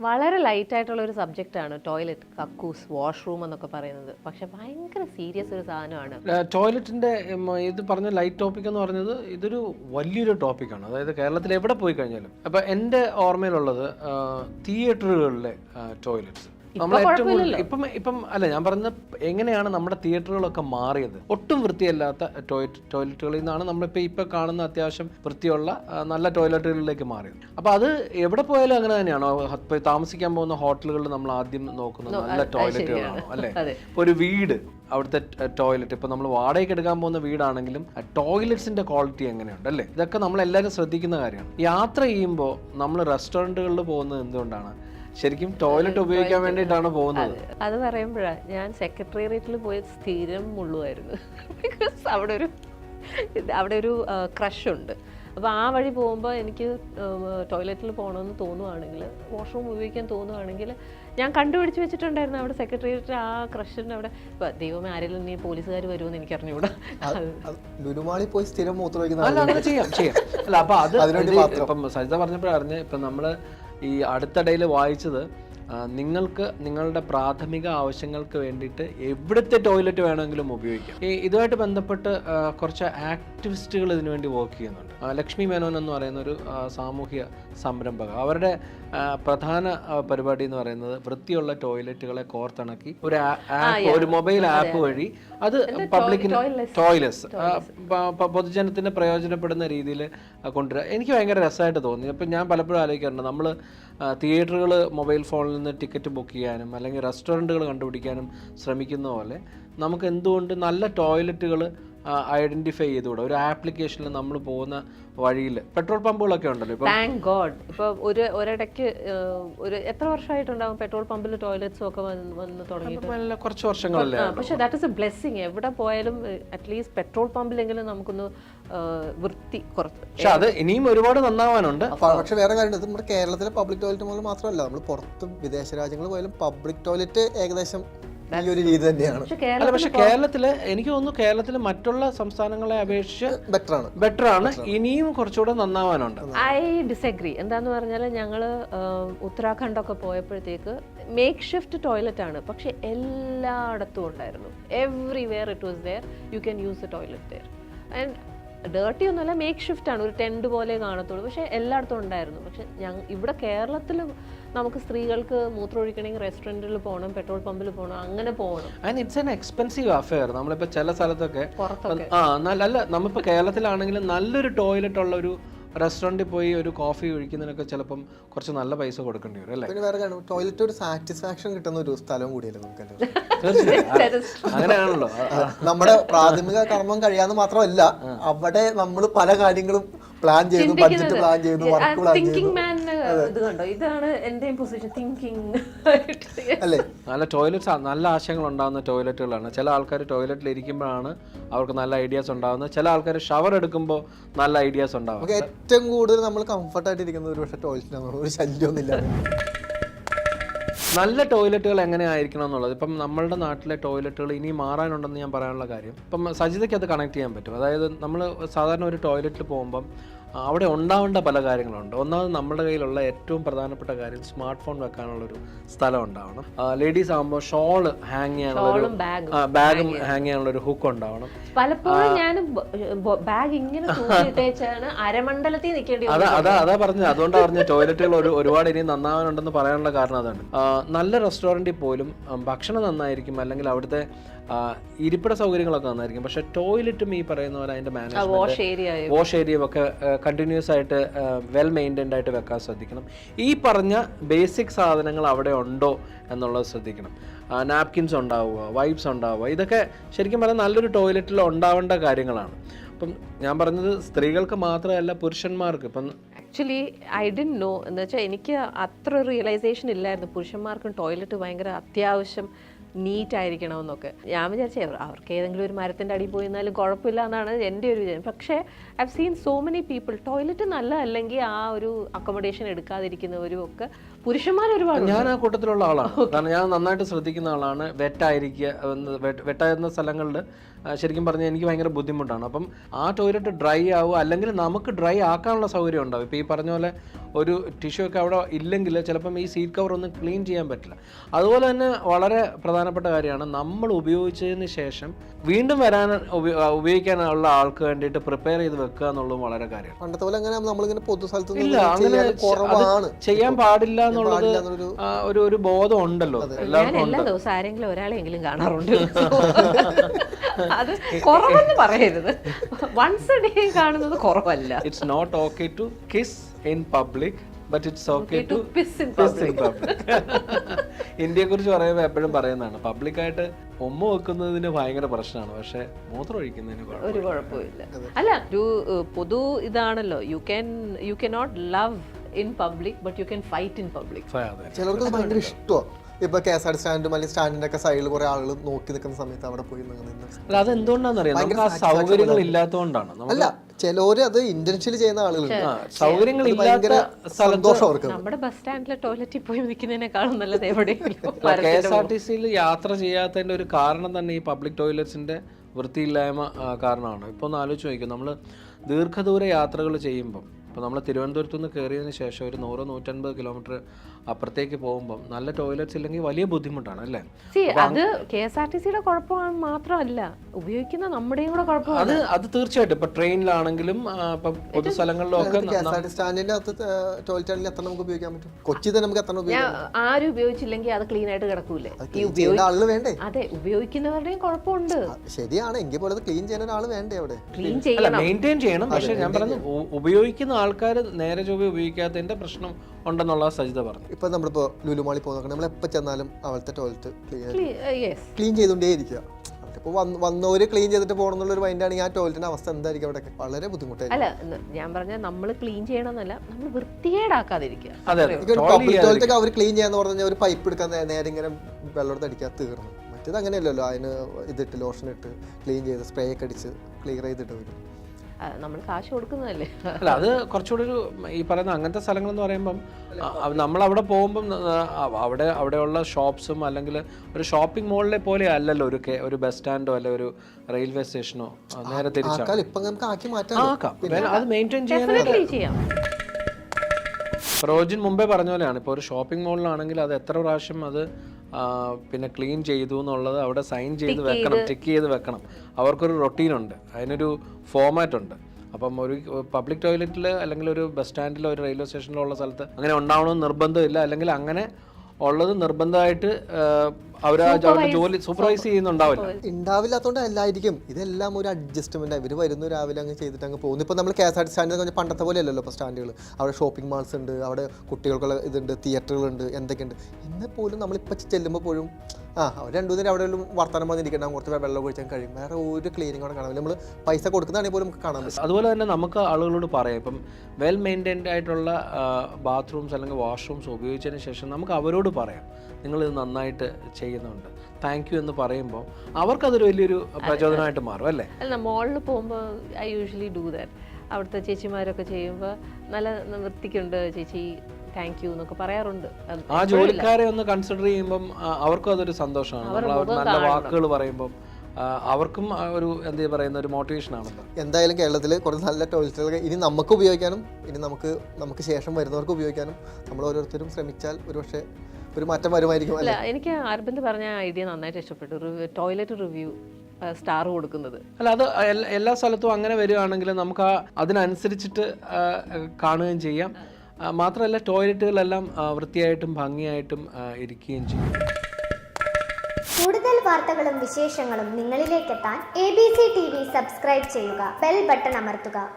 വളരെ ലൈറ്റ് ആയിട്ടുള്ള ഒരു സബ്ജക്റ്റ് ആണ് ടോയ്ലറ്റ് കക്കൂസ് വാഷ്റൂം എന്നൊക്കെ പറയുന്നത്. പക്ഷെ ഭയങ്കര സീരിയസ് ഒരു സാധനമാണ്. ടോയ്ലറ്റിന്റെ ഇത് പറഞ്ഞ ലൈറ്റ് ടോപ്പിക് എന്ന് പറഞ്ഞത് ഇതൊരു വലിയൊരു ടോപ്പിക്കാണ് അതായത് കേരളത്തിൽ എവിടെ പോയി കഴിഞ്ഞാലും. അപ്പൊ എന്റെ ഓർമ്മയിലുള്ളത് തിയേറ്ററുകളിലെ ടോയ്ലറ്റ്സ് നമ്മൾ ഏറ്റവും കൂടുതൽ ഇപ്പം ഇപ്പം അല്ല ഞാൻ പറഞ്ഞ എങ്ങനെയാണ് നമ്മുടെ തിയേറ്ററുകളൊക്കെ മാറിയത്? ഒട്ടും വൃത്തിയല്ലാത്ത ടോയ്ലറ്റ് ടോയ്ലറ്റുകളിൽ നിന്നാണ് നമ്മളിപ്പോൾ ഇപ്പോൾ കാണുന്ന അത്യാവശ്യം വൃത്തിയുള്ള നല്ല ടോയ്ലറ്റുകളിലേക്ക് മാറിയത്. അപ്പോൾ അത് എവിടെ പോയാലും അങ്ങനെ തന്നെയാണോ? താമസിക്കാൻ പോകുന്ന ഹോട്ടലുകളിൽ നമ്മൾ ആദ്യം നോക്കുന്നത് നല്ല ടോയ്ലറ്റുകളാണോ? അല്ലേ. ഇപ്പോൾ ഒരു വീട് അവിടുത്തെ ടോയ്ലറ്റ് ഇപ്പോൾ നമ്മൾ വാടകയ്ക്ക് എടുക്കാൻ പോകുന്ന വീടാണെങ്കിലും ടോയ്ലറ്റ്സിന്റെ ക്വാളിറ്റി എങ്ങനെയുണ്ട്? അല്ലേ? ഇതൊക്കെ നമ്മൾ എല്ലാവരും ശ്രദ്ധിക്കുന്ന കാര്യമാണ്. യാത്ര ചെയ്യുമ്പോൾ നമ്മൾ റെസ്റ്റോറന്റുകളിൽ പോകുന്നത് എന്തുകൊണ്ടാണ്? ശരിക്കും ടോയ്ലറ്റ് ഉപയോഗിക്കാൻ വേണ്ടിയിട്ടാണ് പോകുന്നത്. അത്. പറയുമ്പോഴാ ഞാൻ സെക്രട്ടേറിയറ്റിൽ പോയി സ്ഥിരം മുള്ളുമായിരുന്നു ബിക്കോസ് അവിടെ ഒരു അവിടെ ഒരു ക്രഷ് ഉണ്ട്. അപ്പോൾ ആ വഴി പോകുമ്പോൾ എനിക്ക് ടോയ്ലറ്റിൽ പോകണമെന്ന് തോന്നുവാണെങ്കിൽ വാഷ്റൂം ഉപയോഗിക്കാൻ തോന്നുവാണെങ്കിൽ ഞാൻ കണ്ടുപിടിച്ച് വെച്ചിട്ടുണ്ടായിരുന്നു അവിടെ സെക്രട്ടേറിയറ്റ് ആ ക്രഷറിന്റെ അവിടെ. ദൈവമേ ആരെങ്കിലും ഇനി പോലീസുകാർ വരുമെന്ന് എനിക്ക് അറിഞ്ഞുകൂടാ ലുലുമാളി പോയി സ്ഥിരം മൂത്രം അല്ല അങ്ങനെ ചെയ്യാം ചെയ്യാം. അല്ല അപ്പൊ അത്. ഇപ്പം സജിത പറഞ്ഞപ്പോഴറിഞ്ഞ് ഇപ്പം നമ്മൾ ഈ അടുത്തിടയിൽ വായിച്ചത് നിങ്ങൾക്ക് നിങ്ങളുടെ പ്രാഥമിക ആവശ്യങ്ങൾക്ക് വേണ്ടിയിട്ട് എവിടുത്തെ ടോയ്ലറ്റ് വേണമെങ്കിലും ഉപയോഗിക്കാം. ഈ ഇതുമായിട്ട് ബന്ധപ്പെട്ട് കുറച്ച് ആക്ടിവിസ്റ്റുകൾ ഇതിനുവേണ്ടി വർക്ക് ചെയ്യുന്നുണ്ട്. ലക്ഷ്മി മേനോൻ എന്ന് പറയുന്ന ഒരു സാമൂഹ്യ സംരംഭക. അവരുടെ പ്രധാന പരിപാടി എന്ന് പറയുന്നത് വൃത്തിയുള്ള ടോയ്ലറ്റുകളെ കോർത്തിണക്കി. ഒരു ആപ്പ് ഒരു മൊബൈൽ ആപ്പ് വഴി അത് പബ്ലിക്കിന് ടോയ്ലറ്റ്സ് പൊതുജനത്തിന് പ്രയോജനപ്പെടുന്ന രീതിയിൽ കൊണ്ടുവരിക എനിക്ക് ഭയങ്കര രസമായിട്ട് തോന്നി. അപ്പം ഞാൻ പലപ്പോഴും ആലോചിക്കാറുണ്ട്. നമ്മൾ തിയേറ്ററുകൾ മൊബൈൽ ഫോണിൽ നിന്ന് ടിക്കറ്റ് ബുക്ക് ചെയ്യാനും അല്ലെങ്കിൽ റെസ്റ്റോറന്റുകൾ കണ്ടുപിടിക്കാനും ശ്രമിക്കുന്ന പോലെ നമുക്ക് എന്തുകൊണ്ട് നല്ല ടോയ്ലറ്റുകൾ ഐഡന്റിഫൈ ചെയ്തുകൂടെ. ഒരു ആപ്ലിക്കേഷനിൽ നമ്മൾ പോകുന്ന വഴിയിൽ പെട്രോൾ പമ്പുകളൊക്കെ ഉണ്ടല്ലോ? ഇപ്പം താങ്ക് ഗോഡ് ഇപ്പോൾ ഒരു ഒരിടയ്ക്ക് ഒരു എത്ര വർഷമായിട്ടുണ്ടാവും പെട്രോൾ പമ്പിൽ ടോയ്ലറ്റ്സും ഒക്കെ വന്ന് ഇപ്പം എല്ലാം കുറച്ച് വർഷങ്ങളല്ലേ? പക്ഷേ ദാറ്റ് ഇസ് എ ബ്ലെസ്സിങ് എവിടെ പോയാലും അറ്റ്ലീസ്റ്റ് പെട്രോൾ പമ്പിലെങ്കിലും നമുക്കൊന്ന് വൃത്തി കുറച്ച്. പക്ഷെ അത് ഇനിയും ഒരുപാട് നന്നാവാനുണ്ട്. പക്ഷെ വേറെ കാര്യം നമ്മുടെ കേരളത്തിലെ പബ്ലിക് ടോയ്ലറ്റ് മുതൽ മാത്രമല്ല. നമ്മൾ പുറത്ത് വിദേശ രാജ്യങ്ങളിൽ പോയാലും പബ്ലിക് ടോയ്ലറ്റ് ഏകദേശം ഒരു രീതി തന്നെയാണ്. പക്ഷെ അല്ല പക്ഷെ കേരളത്തിൽ എനിക്ക് തോന്നുന്നു കേരളത്തിലെ മറ്റുള്ള സംസ്ഥാനങ്ങളെ അപേക്ഷിച്ച് ബെറ്റർ ആണ്. ബെറ്റർ ആണ്. ഇനിയും കുറച്ചുകൂടെ നന്നാവാനുണ്ട്. ഐ ഡിസഗ്രി എന്താന്ന് പറഞ്ഞാൽ ഉത്തരാഖണ്ഡ് ഒക്കെ പോയപ്പോഴത്തേക്ക് മേക്ക് ഷിഫ്റ്റ് ടോയ്ലറ്റ് ആണ്. പക്ഷെ എല്ലായിടത്തും ഉണ്ടായിരുന്നു. Everywhere it was there you can use the toilet there and dirty ഒന്നുമല്ല മേക്ക് ഷിഫ്റ്റ് ആണ്. ഒരു ടെന്റ് പോലെ കാണത്തുള്ളൂ. പക്ഷെ എല്ലായിടത്തും ഉണ്ടായിരുന്നു. പക്ഷെ ഞങ്ങൾ ഇവിടെ കേരളത്തിൽ നമുക്ക് സ്ത്രീകൾക്ക് മൂത്രം ഒഴിക്കണമെങ്കിൽ റെസ്റ്റോറന്റിൽ പോകണം പെട്രോൾ പമ്പിൽ പോകണം അങ്ങനെ പോകണം. And it's an expensive affair നമ്മളിപ്പോൾ ചില സ്ഥലത്തൊക്കെ ആ നല്ല അല്ല നമ്മളിപ്പോ കേരളത്തിലാണെങ്കിലും നല്ലൊരു ടോയ്ലറ്റ് ഉള്ള ഒരു റെസ്റ്റോറന്റിൽ പോയി ഒരു കോഫി ഒഴിക്കുന്നതിനൊക്കെ ചിലപ്പം കുറച്ച് നല്ല പൈസ കൊടുക്കേണ്ടി വരും അല്ലേ? പിന്നെ വേറെ കാണും ടോയ്ലറ്റ് ഒരു സാറ്റിസ്ഫാക്ഷൻ കിട്ടുന്ന ഒരു സ്ഥലവും കൂടിയല്ലേ നമുക്ക് അങ്ങനെയാണല്ലോ. നമ്മുടെ പ്രാഥമിക കർമ്മം കഴിയാന്ന് മാത്രമല്ല അവിടെ നമ്മൾ പല കാര്യങ്ങളും പ്ലാൻ ചെയ്യുന്നു ബഡ്ജറ്റ് പ്ലാൻ ചെയ്യുന്നു വർക്ക് പ്ലാൻ ചെയ്തു. ഇത് കണ്ടോ? ഇതാണ് എന്റെയും പൊസിഷൻ തിങ്കിങ് അല്ലേ? നല്ല ടോയ്ലറ്റ്സ് നല്ല ആശയങ്ങൾ ഉണ്ടാകുന്ന ടോയ്ലറ്റുകളാണ് ചില ആൾക്കാർ ടോയ്ലറ്റിൽ ഇരിക്കുമ്പോഴാണ് അവർക്ക് നല്ല ഐഡിയാസ് ഉണ്ടാകുന്നത്. ചില ആൾക്കാർ ഷവർ എടുക്കുമ്പോൾ നല്ല ഐഡിയാസ് ഉണ്ടാവും നമുക്ക് ഏറ്റവും കൂടുതൽ നമ്മൾ കംഫർട്ട് ആയിട്ട് ഇരിക്കുന്നത് ഒരു പക്ഷേ ടോയ്ലറ്റിനാണ് ഒരു ശല്യമൊന്നുമില്ല നല്ല ടോയ്ലറ്റുകൾ എങ്ങനെയായിരിക്കണം എന്നുള്ളത്. ഇപ്പം നമ്മളുടെ നാട്ടിലെ ടോയ്ലറ്റുകൾ ഇനി മാറാനുണ്ടെന്ന് ഞാൻ പറയാനുള്ള കാര്യം. ഇപ്പം സജിതയ്ക്ക് അത് കണക്ട് ചെയ്യാൻ പറ്റും. അതായത് നമ്മൾ സാധാരണ ഒരു ടോയ്ലറ്റിൽ പോകുമ്പം അവിടെ ഉണ്ടാവേണ്ട പല കാര്യങ്ങളുണ്ട്. ഒന്നാമത് നമ്മുടെ കയ്യിലുള്ള ഏറ്റവും പ്രധാനപ്പെട്ട കാര്യം സ്മാർട്ട് ഫോൺ വെക്കാനുള്ളൊരു സ്ഥലം ഉണ്ടാവണം. ലേഡീസ് ആകുമ്പോൾ ഷോൾ ഹാങ് ചെയ്യാനുള്ള ബാഗും ഹാങ് ചെയ്യാനുള്ള ഒരു ഹുക്ക് ഉണ്ടാവണം. പലപ്പോഴും ഞാൻ ബാഗ് ഇങ്ങനെ അരമണ്ഡലത്തിൽ നിൽക്കേണ്ടി അതാ അതാ അതാ പറഞ്ഞത്. അതുകൊണ്ടാണ് പറഞ്ഞ ടോയ്ലറ്റുകൾ ഒരു ഒരുപാട് ഇനി നന്നാവാനുണ്ടെന്ന് പറയാനുള്ള കാരണം അതാണ്. നല്ല റെസ്റ്റോറന്റിൽ പോലും ഭക്ഷണം നന്നായിരിക്കും അല്ലെങ്കിൽ അവിടുത്തെ ഇരിപ്പിട സൗകര്യങ്ങളൊക്കെ നന്നായിരിക്കും. പക്ഷെ ടോയ്ലറ്റും ഈ പറയുന്ന പോലെ അതിന്റെ മാനേജ്മെന്റ് വാഷ് ഏരിയ ഒക്കെ കണ്ടിന്യൂസ് ആയിട്ട് വെൽ മെയിന്റൈൻഡ് ആയിട്ട് വെക്കാൻ ശ്രദ്ധിക്കണം. ഈ പറഞ്ഞ ബേസിക് സാധനങ്ങൾ അവിടെ ഉണ്ടോ എന്നുള്ളത് ശ്രദ്ധിക്കണം. നാപ്കിൻസ് ഉണ്ടാവുക വൈപ്സ് ഉണ്ടാവുക ഇതൊക്കെ ശരിക്കും പറഞ്ഞാൽ നല്ലൊരു ടോയ്ലറ്റിൽ ഉണ്ടാവേണ്ട കാര്യങ്ങളാണ്. അപ്പം ഞാൻ പറഞ്ഞത് സ്ത്രീകൾക്ക് മാത്രമല്ല പുരുഷന്മാർക്ക്. ഇപ്പം ആക്ച്വലി ഐ ഡിൻ നോ എന്ന് വെച്ചാൽ എനിക്ക് അത്ര റിയലൈസേഷൻ ഇല്ലായിരുന്നു. പുരുഷന്മാർക്കും ടോയ്ലറ്റ് ഭയങ്കര അത്യാവശ്യം നീറ്റ് ആയിരിക്കണമെന്നൊക്കെ ഞാൻ വിചാരിച്ചേ അവർക്ക് ഏതെങ്കിലും ഒരു മരത്തിന്റെ അടിയിൽ പോയി എന്നാലും കുഴപ്പമില്ല എന്നാണ് എന്റെ ഒരു വിചാരം. പക്ഷേ I seen so many people toilet നല്ല അല്ലെങ്കിൽ ആ ഒരു അക്കോമഡേഷൻ എടുക്കാതിരിക്കുന്നവരും ഒക്കെ പുരുഷന്മാർ ഒരുപാട് ഞാൻ ആ കൂട്ടത്തിലുള്ള ആളാണ്. കാരണം ഞാൻ നന്നായിട്ട് ശ്രദ്ധിക്കുന്ന ആളാണ്. വെറ്റായിരിക്കുക വെട്ടായിരുന്ന സ്ഥലങ്ങളിൽ ശരിക്കും പറഞ്ഞാൽ എനിക്ക് ഭയങ്കര ബുദ്ധിമുട്ടാണ്. അപ്പം ആ ടോയ്ലറ്റ് ഡ്രൈ ആവുക അല്ലെങ്കിൽ നമുക്ക് ഡ്രൈ ആക്കാനുള്ള സൗകര്യം ഉണ്ടാവും. ഇപ്പോൾ ഈ പറഞ്ഞ പോലെ ഒരു ടിഷ്യൂ ഒക്കെ അവിടെ ഇല്ലെങ്കിൽ ചിലപ്പം ഈ സീറ്റ് കവർ ഒന്നും ക്ലീൻ ചെയ്യാൻ പറ്റില്ല. അതുപോലെ തന്നെ വളരെ പ്രധാനപ്പെട്ട കാര്യമാണ് നമ്മൾ ഉപയോഗിച്ചതിന് ശേഷം വീണ്ടും വരാൻ ഉപയോഗിക്കാനുള്ള ആൾക്ക് വേണ്ടിയിട്ട് പ്രിപ്പയർ ചെയ്ത് വെക്കുക എന്നുള്ളതും വളരെ കാര്യമാണ്. പണ്ടത്തെ പോലെ അങ്ങനെ നമ്മളിങ്ങനെ പൊതു സ്ഥലത്ത് ഇല്ല അങ്ങനെ കുറവാണ്. ചെയ്യാൻ പാടില്ല എന്നുള്ളത് ഒരു ഒരു ബോധം ഉണ്ടല്ലോ ഞാൻ എല്ലാവർക്കും എല്ലാ ദിവസവും ആരെങ്കിലും ഒരാളെങ്കിലും കാണാറുണ്ട്. അത് കുറവെന്ന് പറയരുത്. വൺസ് ഡേ കാണുന്നത് കുറവല്ല. It's not okay to kiss in public but it's okay to piss in public ഇന്ത്യയെ കുറിച്ച് പറയുമ്പോൾ എപ്പോഴും പറയുന്നതാണ്. പബ്ലിക്കായിട്ട് ഉമ്മ വെക്കുന്നതിന് ഭയങ്കര പ്രശ്നമാണ്. പക്ഷെ മൂത്രം ഒഴിക്കുന്നതിന് ഒരു കുഴപ്പമില്ല. അല്ല ഒരു പൊതു ഇതാണല്ലോ. You can you K not love in public but you can fight in public ചിലർക്ക് ഭയങ്കര ഇഷ്ടമാണ് ഇപ്പൊ കെ എസ് ആർ സ്റ്റാൻഡും അല്ലെങ്കിൽ സ്റ്റാൻഡിന്റെ ഒക്കെ സൈഡിൽ കുറെ ആളുകൾ നോക്കി നിൽക്കുന്ന സമയത്ത് അവിടെ പോയി അല്ല അത് എന്തുകൊണ്ടാണെന്നറിയാം സൗകര്യങ്ങൾ ഇല്ലാത്തതുകൊണ്ടാണ് അല്ല ചിലര് അത് ഇന്റൻഷ്യലി ചെയ്യുന്ന ആളുകളുണ്ട്. സൗകര്യങ്ങൾ ഇല്ലാത്ത ഭയങ്കര സന്തോഷം അവർക്ക് നമ്മുടെ ബസ് സ്റ്റാൻഡിലെ ടോയ്ലറ്റിൽ പോയി നിൽക്കുന്നതിനേക്കാളും നല്ലത് എവിടെയെങ്കിലും കെ എസ് ആർ ടി സിയിൽ യാത്ര ചെയ്യാത്തതിന്റെ ഒരു കാരണം തന്നെ ഈ പബ്ലിക് ടോയ്ലറ്റ്സിന്റെ വൃത്തിയില്ലായ്മ കാരണമാണ്. ഇപ്പോൾ ഒന്ന് ആലോചിച്ച് നോക്കും നമ്മൾ ദീർഘദൂര യാത്രകൾ ചെയ്യുമ്പം ഇപ്പോൾ നമ്മൾ തിരുവനന്തപുരത്തു നിന്ന് കയറിയതിന് ശേഷം ഒരു നൂറ് നൂറ്റൻപത് കിലോമീറ്റർ അപ്പുറത്തേക്ക് പോകുമ്പോൾ നല്ല ടോയ്ലറ്റ്സ് ഇല്ലെങ്കിൽ വലിയ ബുദ്ധിമുട്ടാണ് അല്ലേ? സി അത് കെ എസ് ആർ ടി സിയുടെ കുഴപ്പമാണ് മാത്രമല്ല ഉപയോഗിക്കുന്ന നമ്മുടെയും കൂടെ കുഴപ്പമാണ്. അത് അത് തീർച്ചയായിട്ടും. ഇപ്പൊ ട്രെയിനിലാണെങ്കിലും പൊതു പൊതുസ്ഥലങ്ങളിലും ഒക്കെ സ്റ്റാൻഡിന്റെ എത്ര നമുക്ക് ഉപയോഗിക്കാൻ പറ്റും? കൊച്ചി തന്നെ നമുക്ക് എത്ര ആരും ഉപയോഗിച്ചില്ലെങ്കിൽ അത് ക്ലീൻ ആയിട്ട് കിടക്കൂലേ. വേണ്ടേ? അതെ ഉപയോഗിക്കുന്നവരുടെയും കുഴപ്പമുണ്ട്. ശരിയാണ്. എങ്കിൽ പോലെ ക്ലീൻ ചെയ്യുന്ന ഒരാൾ വേണ്ടേ അവിടെ? ക്ലീൻ ചെയ്യണം. മെയിന്റെയിൻ ചെയ്യണം. പക്ഷെ ഞാൻ പറഞ്ഞു ഉപയോഗിക്കുന്ന ആൾക്കാർ നേരെ ചൊവ്വ ഉപയോഗിക്കാത്തതിന്റെ പ്രശ്നം ഉണ്ടെന്നുള്ള സജിത പറഞ്ഞു. ഇപ്പൊ നമ്മളിപ്പോ ലുലുമാളി പോകുന്ന നമ്മൾ എപ്പോ ചെന്നാലും അവിടുത്തെ ടോയ്ലറ്റ് ക്ലീൻ യെസ് ക്ലീൻ ചെയ്തുകൊണ്ടേ ഇരിക്കുക അവരിപ്പോ വന്നവര് ക്ലീൻ ചെയ്തിട്ട് പോകണം എന്നുള്ള ഒരു മൈൻഡാണ് ആ ടോയ്ലറ്റിന്റെ അവസ്ഥ എന്തായിരിക്കും അവിടെ വളരെ ബുദ്ധിമുട്ടായിരിക്കും. അല്ല ഞാൻ പറഞ്ഞ നമ്മൾ ക്ലീൻ ചെയ്യണമെന്നല്ല നമ്മൾ വൃത്തികേടാക്കാതിരിക്കുക. പബ്ലിക് ടോയ്ലറ്റ് അവർ ക്ലീൻ ചെയ്യാന്ന് പറഞ്ഞാൽ ഒരു പൈപ്പ് എടുക്കാൻ നേരെ ഇങ്ങനെ വെള്ളം അടിക്കാൻ തീർന്നു. മറ്റേത് അങ്ങനെയല്ലല്ലോ അതിന് ഇതിട്ട് ലോഷൻ ഇട്ട് ക്ലീൻ ചെയ്ത് സ്പ്രേ ഒക്കെ അടിച്ച് ക്ലിയർ ചെയ്തിട്ട് വരും. നമ്മൾ കാശ് കൊടുക്കുന്നതല്ലേ? അല്ല അത് കുറച്ചുകൂടി ഒരു ഈ പറയുന്ന അങ്ങനത്തെ സ്ഥലങ്ങൾ എന്ന് പറയുമ്പം നമ്മൾ അവിടെ പോകുമ്പം അവിടെ അവിടെയുള്ള ഷോപ്സും അല്ലെങ്കിൽ ഒരു ഷോപ്പിംഗ് മോളിലെ പോലെ അല്ലല്ലോ ഒരു ഒരു ബസ് സ്റ്റാൻഡോ അല്ലെ ഒരു റെയിൽവേ സ്റ്റേഷനോ നേരെ തിരിച്ചാണ് ആക്കാൽ ഇപ്പൊ നമുക്ക് ആക്കി മാറ്റാം ആക്കാം. വേണം, അത് മെയിന്റെയിൻ ചെയ്യാൻ ചെയ്യാം. റോജിൻ മുമ്പേ പറഞ്ഞ പോലെയാണ്. ഇപ്പോൾ ഒരു ഷോപ്പിംഗ് മോളിലാണെങ്കിൽ അത് എത്ര പ്രാവശ്യം അത് പിന്നെ ക്ലീൻ ചെയ്തു എന്നുള്ളത് അവിടെ സൈൻ ചെയ്ത് വെക്കണം ചെക്ക് ചെയ്ത് വെക്കണം. അവർക്കൊരു റൊട്ടീൻ ഉണ്ട്. അതിനൊരു ഫോമാറ്റ് ഉണ്ട്. അപ്പം ഒരു പബ്ലിക് ടോയ്ലറ്റിൽ അല്ലെങ്കിൽ ഒരു ബസ് സ്റ്റാൻഡിലോ ഒരു റെയിൽവേ സ്റ്റേഷനിലോ ഉള്ള സ്ഥലത്ത് അങ്ങനെ ഉണ്ടാവണമെന്ന് നിർബന്ധമില്ല. അല്ലെങ്കിൽ അങ്ങനെ ഉള്ളത് നിർബന്ധമായിട്ട് അവർ അവരുടെ ജോലി സൂപ്പർവൈസ് ചെയ്യുന്നുണ്ടാവില്ല. ഉണ്ടാവില്ലാത്തതുകൊണ്ട് അല്ലായിരിക്കും. ഇതെല്ലാം ഒരു അഡ്ജസ്റ്റ്മെന്റ് ഇവർ വരുന്നു രാവിലെ അങ്ങ് ചെയ്തിട്ട് അങ്ങ് പോകുന്നു. ഇപ്പൊ നമ്മൾ K S R T stand പറഞ്ഞാൽ പണ്ടത്തെ പോലെ അല്ലല്ലോ ഇപ്പോൾ സ്റ്റാൻഡുകൾ അവിടെ ഷോപ്പിംഗ് മാൾസ് ഉണ്ട് അവിടെ കുട്ടികൾക്കുള്ള ഇതുണ്ട് തിയേറ്ററുകളുണ്ട് എന്തൊക്കെയുണ്ട്. എന്നാൽ പോലും നമ്മളിപ്പോൾ ചെല്ലുമ്പോൾ പോലും ആ അവർ രണ്ടു നേരം അവിടെ വർത്തമാനം വന്നിരിക്കണം കുറച്ച് വെള്ളം ഒഴിച്ചാൽ കഴിയും. വേറെ ഒരു ക്ലീനിങ് അവിടെ കാണാൻ നമ്മൾ പൈസ കൊടുക്കുന്നതാണെങ്കിൽ പോലും നമുക്ക് കാണാൻ പറ്റും അതുപോലെ തന്നെ നമുക്ക് ആളുകളോട് പറയാം. ഇപ്പം വെൽ മെയിന്റൈൻഡ് ആയിട്ടുള്ള ബാത്റൂംസ് അല്ലെങ്കിൽ വാഷ്റൂംസ് ഉപയോഗിച്ചതിന് ശേഷം നമുക്ക് അവരോട് പറയാം. നിങ്ങൾ ഇത് നന്നായിട്ട് ചെയ്യുന്നുണ്ട്. താങ്ക് യു എന്ന് പറയുമ്പോൾ അവർക്കതൊരു വലിയൊരു പ്രചോദനമായിട്ട് മാറും അല്ലേ? അല്ല മോളിൽ പോകുമ്പോൾ ഐ യൂഷ്വലി ഡൂ ദാറ്റ് അവിടുത്തെ ചേച്ചിമാരൊക്കെ ചെയ്യുമ്പോൾ നല്ല വൃത്തിക്കുണ്ട് ചേച്ചി. താങ്ക് യു എന്നൊക്കെ പറയാറുണ്ട്. ആ ജോലിക്കാരെ ഒന്ന് കൺസിഡർ ചെയ്യുമ്പം അവർക്കും അതൊരു സന്തോഷമാണ്. നല്ല വാക്കുകൾ പറയുമ്പം അവർക്കും ഒരു എന്താ പറയുന്ന ഒരു മോട്ടിവേഷൻ ആണ് എന്തായാലും കേരളത്തിൽ കുറച്ച് നല്ല ടോയ്ലറ്റുകൾ ഇനി നമുക്ക് ഉപയോഗിക്കാനും ഇനി നമുക്ക് നമുക്ക് ശേഷം വരുന്നവർക്ക് ഉപയോഗിക്കാനും നമ്മൾ ഓരോരുത്തരും ശ്രമിച്ചാൽ ഒരുപക്ഷെ ഒരു മാറ്റം വരുമായിരിക്കും അല്ല എനിക്ക് അരബിന്ദ് പറഞ്ഞ ഐഡിയ നന്നായിട്ട് ഇഷ്ടപ്പെട്ടു. ഒരു ടോയ്ലറ്റ് റിവ്യൂ സ്റ്റാർ കൊടുക്കുന്നത്. അല്ല അത് എല്ലാ സ്ഥലത്തും അങ്ങനെ വരികയാണെങ്കിൽ നമുക്ക് ആ അതിനനുസരിച്ചിട്ട് കാണുകയും ചെയ്യാം. മാത്രമല്ല ടോയ്ലറ്റുകളെല്ലാം വൃത്തിയായിട്ടും ഭംഗിയായിട്ടും ഇരിക്കുകയും ചെയ്യും. കൂടുതൽ വാർത്തകളും വിശേഷങ്ങളും നിങ്ങളിലേക്കെത്താൻ എ ബി സി ടി വി സബ്സ്ക്രൈബ് ചെയ്യുക. ബെൽ ബട്ടൺ അമർത്തുക.